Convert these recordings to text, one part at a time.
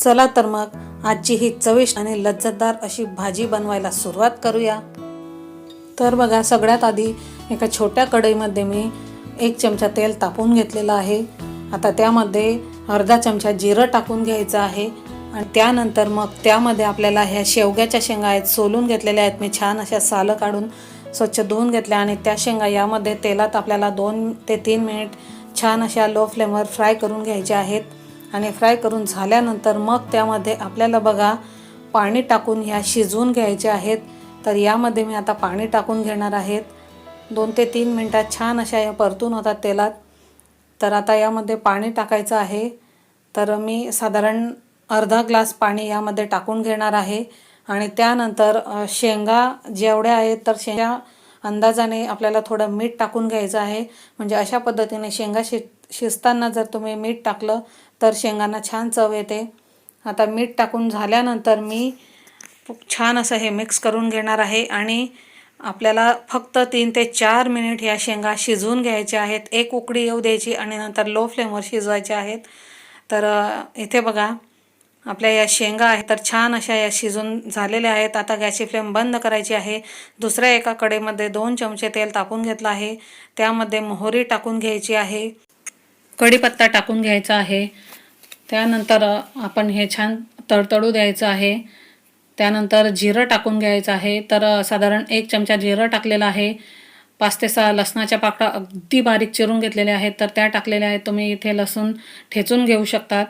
चला तर मग आजची ही चविष्ट आणि लज्जतदार अशी भाजी बनवायला सुरुवात करूया. तर बघा सगळ्यात आधी एका छोट्या कढईमध्ये मी एक चमचा तेल तापून घेतलेलं आहे. आता त्यामध्ये अर्धा चमचा जिरं टाकून घ्यायचं आहे आणि त्यानंतर मग त्यामध्ये आपल्याला ह्या शेवग्याच्या शेंगा आहेत सोलून घेतलेल्या आहेत. मी छान अशा सालं काढून स्वच्छ धुवून घेतल्या आणि त्या शेंगा यामध्ये तेलात आपल्याला दोन ते तीन मिनिट छान अशा लो फ्लेमवर फ्राय करून घ्यायच्या आहेत. आणि फ्राय करून झाल्यानंतर मग त्यामध्ये आपल्याला बघा पाणी टाकून ह्या शिजवून घ्यायच्या आहेत. तर यामध्ये मी आता पाणी टाकून घेणार आहेत. दोन ते तीन मिनटात छान अशा या परतून होतात तेलात. तर आता यामध्ये पाणी टाकायचं आहे. तर मी साधारण अर्धा ग्लास पाणी यामध्ये टाकून घेणार आहे. आणि त्यानंतर शेंगा जेवढ्या आहेत तर शेंगा अंदाजाने आपल्याला थोडं मीठ टाकून घ्यायचं आहे. म्हणजे अशा पद्धतीने शेंगा शे शिजताना जर तुम्ही मीठ टाकलं तर शेंगांना छान चव येते. आता मीठ टाकून झाल्यानंतर मी छान असं हे मिक्स करून घेणार आहे आणि आपल्याला फक्त तीन ते चार मिनिट ह्या शेंगा शिजवून घ्यायच्या आहेत. एक उकडी येऊ द्यायची आणि नंतर लो फ्लेमवर शिजवायच्या आहेत. तर इथे बघा आपल्या या शेंगा आहेत तर छान अशा या शिजून झालेल्या आहेत. आता गॅसची फ्लेम बंद करायची आहे. दुसऱ्या एका कडेमध्ये दोन चमचे तेल तापून घेतलं आहे. त्यामध्ये मोहरी टाकून घ्यायची आहे. कढीपत्ता टाकून घ्यायचा आहे. त्यानंतर आपण हे छान तडतडू द्यायचं आहे. त्यानंतर जिरं टाकून घ्यायचं आहे. तर साधारण एक चमचा जिरं टाकलेलं आहे. पाच ते सहा लसणाच्या पाकळ्या अगदी बारीक चिरून घेतलेल्या आहेत. तर त्या टाकलेल्या आहेत. तुम्ही इथे लसूण ठेचून घेऊ शकतात.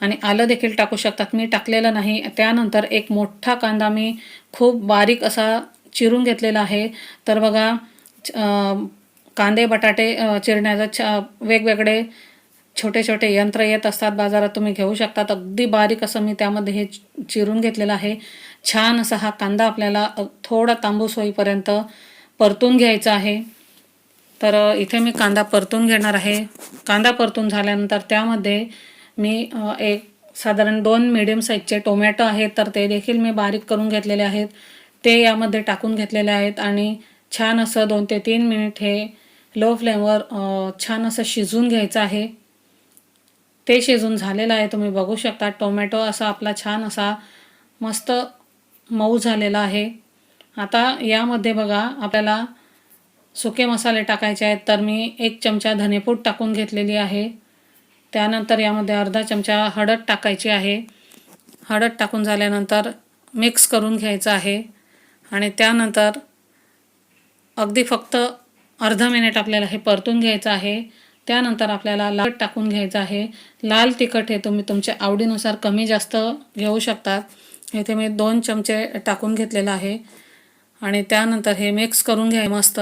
आणि आलं देखील टाकू शकतात. मी टाकलेलं नाही. त्यानंतर एक मोठा कांदा मी खूप बारीक असा चिरून घेतलेला आहे. तर बघा कांदे बटाटे चिरण्याचा छ वेगवेगळे छोटे छोटे यंत्र येत असतात बाजारात तुम्ही घेऊ शकतात. अगदी बारीक असं मी त्यामध्ये हे चि- चिरून घेतलेलं आहे. छान असा हा कांदा आपल्याला थोडा तांबूस होईपर्यंत परतून घ्यायचा आहे. तर इथे मी कांदा परतून घेणार आहे. कांदा परतून झाल्यानंतर त्यामध्ये मी एक साधारण दोन मिडियम साईजचे टोमॅटो आहेत तर ते देखील मी बारीक करून घेतलेले आहेत. ते यामध्ये टाकून घेतलेले आहेत आणि छान असं दोन ते तीन मिनिट हे लो फ्लेमवर छान असं शिजवून घ्यायचं आहे. ते शिजून झालेलं आहे. तुम्ही बघू शकता टोमॅटो असा आपला छान असा मस्त मऊ झालेला आहे. आता यामध्ये बघा आपल्याला सुके मसाले टाकायचे आहेत. तर मी एक चमचा धनेपूड टाकून घेतलेली आहे. त्यानंतर यामध्ये अर्धा चमचा हळद टाकायची आहे. हळद टाकून झाल्यानंतर मिक्स करून घ्यायचं आहे. आणि त्यानंतर अगदी फक्त अर्धा मिनिट आपल्याला हे परतून घ्यायचं आहे. त्यानंतर आपल्याला लाल टाकून घ्यायचं आहे. लाल तिखट हे तुम्ही तुमच्या आवडीनुसार कमी जास्त घेऊ शकतात. इथे मी दोन चमचे टाकून घेतलेलं आहे. आणि त्यानंतर हे मिक्स करून घ्या मस्त.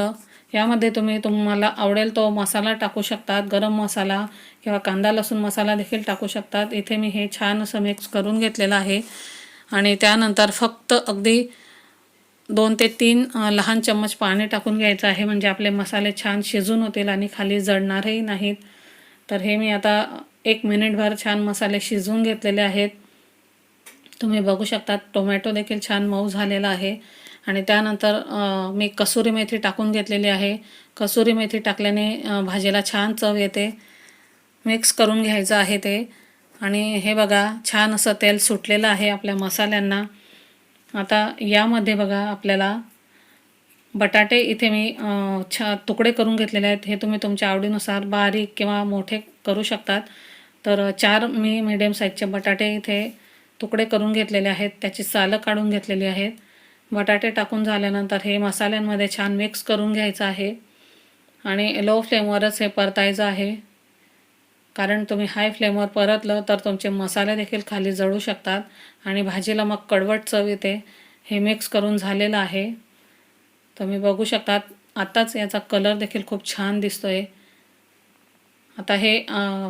यामध्ये तुम्ही तुम्हाला आवडेल तो मसाला टाकू शकतात. गरम मसाला किंवा कांदा लसूण मसाला देखील टाकू शकतात. इथे मी हे छान असं मिक्स करून घेतलेलं आहे. आणि त्यानंतर फक्त अगदी दोन ते तीन लहान चम्मच पाणी टाकून घ्यायचं आहे. म्हणजे आपले मसाले छान शिजून होतील आणि खाली जळणारही नाहीत. तर हे मी आता एक मिनिटभर छान मसाले शिजवून घेतलेले आहेत. तुम्ही बघू शकता टोमॅटो देखील छान मऊ झालेला आहे. आणि त्यानंतर मी कसुरी मेथी टाकून घेतलेली आहे. कसुरी मेथी टाकल्याने भाजीला छान चव येते. मिक्स करून घ्यायचं आहे ते. आणि हे बघा छान असं तेल सुटलेलं आहे आपल्या मसाल्यांना. आता यामध्ये बघा आपल्याला बटाटे इथे मी छा तुकडे करून घेतलेले आहेत. हे तुम्ही तुमच्या आवडीनुसार बारीक किंवा मोठे करू शकतात. तर चार मी मिडियम साईजचे बटाटे इथे तुकडे करून घेतलेले आहेत. त्याची सालं काढून घेतलेली आहेत. बटाटे टाकून झाल्यानंतर हे मसाल्यांमध्ये छान मिक्स करून घ्यायचं आहे. आणि लो फ्लेमवरच हे परतायचं आहे. कारण तुम्ही हाय फ्लेमवर परतलं तर तुमचे मसाले देखील खाली जळू शकतात आणि भाजीला मग कडवट चव येते. हे मिक्स करून झालेलं आहे. तुम्ही बघू शकतात आत्ताच याचा कलर देखील खूप छान दिसतो आहे आता हे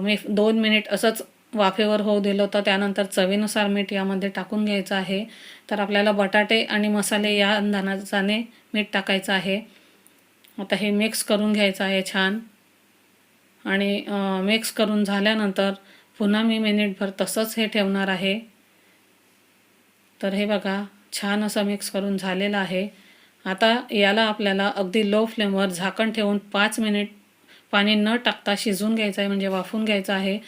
मी दोन मिनिट असंच वाफेवर होऊ दिलं होतं. त्यानंतर चवीनुसार मीठ यामध्ये टाकून घ्यायचं आहे. तर आपल्याला बटाटे आणि मसाले या अंदाजाने मीठ टाकायचं आहे. आता हे मिक्स करून घ्यायचं आहे छान. आणि मिक्स करून झाल्यानंतर पुन्हा मी मिनिटभर तसंच हे ठेवणार आहे. तर हे बघा छान असं मिक्स करून झालेलं आहे. आता याला आपल्याला अगदी लो फ्लेमवर झाकण ठेवून पाच मिनिट पाणी न टाकता शिजून घ्यायचं आहे म्हणजे वाफून घ्यायचं आहे.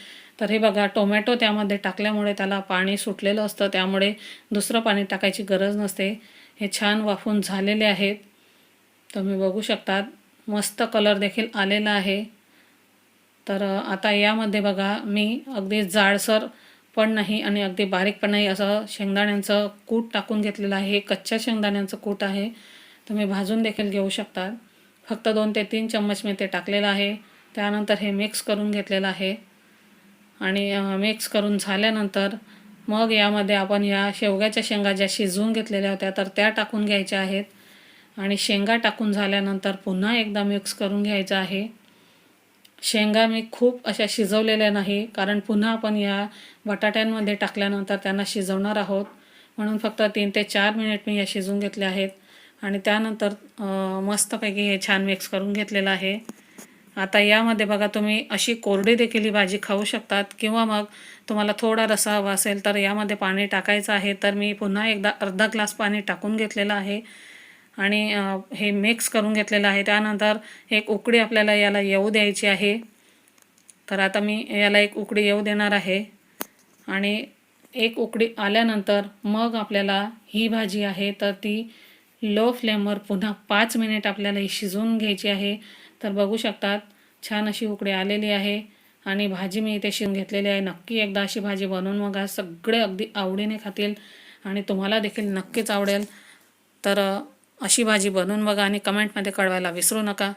तर हे बघा टोमॅटो त्यामध्ये टाकल्यामुळे त्याला पाणी सुटलेलं असतं त्यामुळे दुसरं पाणी टाकायची गरज नसते. हे छान वाफून झालेले आहेत. तुम्ही बघू शकतात मस्त कलर देखील आलेला आहे. तर आता यामध्ये बघा मी अगदी जाडसर पण नाही आणि अगदी बारीक पण नाही असं शेंगदाण्यांचं कूट टाकून घेतलेलं आहे. हे कच्च्या शेंगदाण्यांचं कूट आहे. तुम्ही भाजून देखील घेऊ शकता फक्त दोन ते तीन चम्मच मी ते टाकलेलं आहे. त्यानंतर हे मिक्स करून घेतलेलं आहे. आणि मिक्स करून झाल्यानंतर मग यामध्ये आपण या शेवग्याच्या शेंगा ज्या शिजवून घेतलेल्या होत्या तर त्या टाकून घ्यायच्या आहेत. आणि शेंगा टाकून झाल्यानंतर पुन्हा एकदा मिक्स करून घ्यायचं आहे. शेंगा मी खूप अशा शिजवलेल्या नाही कारण पुन्हा आपण या बटाट्यांमध्ये टाकल्यानंतर त्यांना शिजवणार आहोत. म्हणून फक्त तीन ते चार मिनिट मी या शिजवून घेतल्या आहेत. आणि त्यानंतर मस्तपैकी हे छान मिक्स करून घेतलेलं आहे. आता यामध्ये बघा तुम्ही अशी कोरडी देखील ही भाजी खाऊ शकतात. किंवा मग तुम्हाला थोडा रसा हवा असेल तर यामध्ये पाणी टाकायचं आहे. तर मी पुन्हा एकदा अर्धा ग्लास पाणी टाकून घेतलेलं आहे. आणि हे मिक्स करून घेतलेलं आहे. त्यानंतर एक उकडी आपल्याला याला येऊ द्यायची आहे. तर आता मी याला एक उकडी येऊ देणार आहे. आणि एक उकडी आल्यानंतर मग आपल्याला ही भाजी आहे. तर ती लो फ्लेमवर पुन्हा पाच मिनिट आपल्याला ही शिजवून घ्यायची आहे. तर बघू शकतात छान अशी उकडी आलेली आहे. आणि भाजी मी इथे शिजून घेतलेली आहे. नक्की एकदा अशी भाजी बनवून बघा. सगळे अगदी आवडीने खातील आणि तुम्हाला देखील नक्कीच आवडेल. तर अशी भाजी बनवून बघा आणि कमेंटमध्ये कळवायला विसरू नका.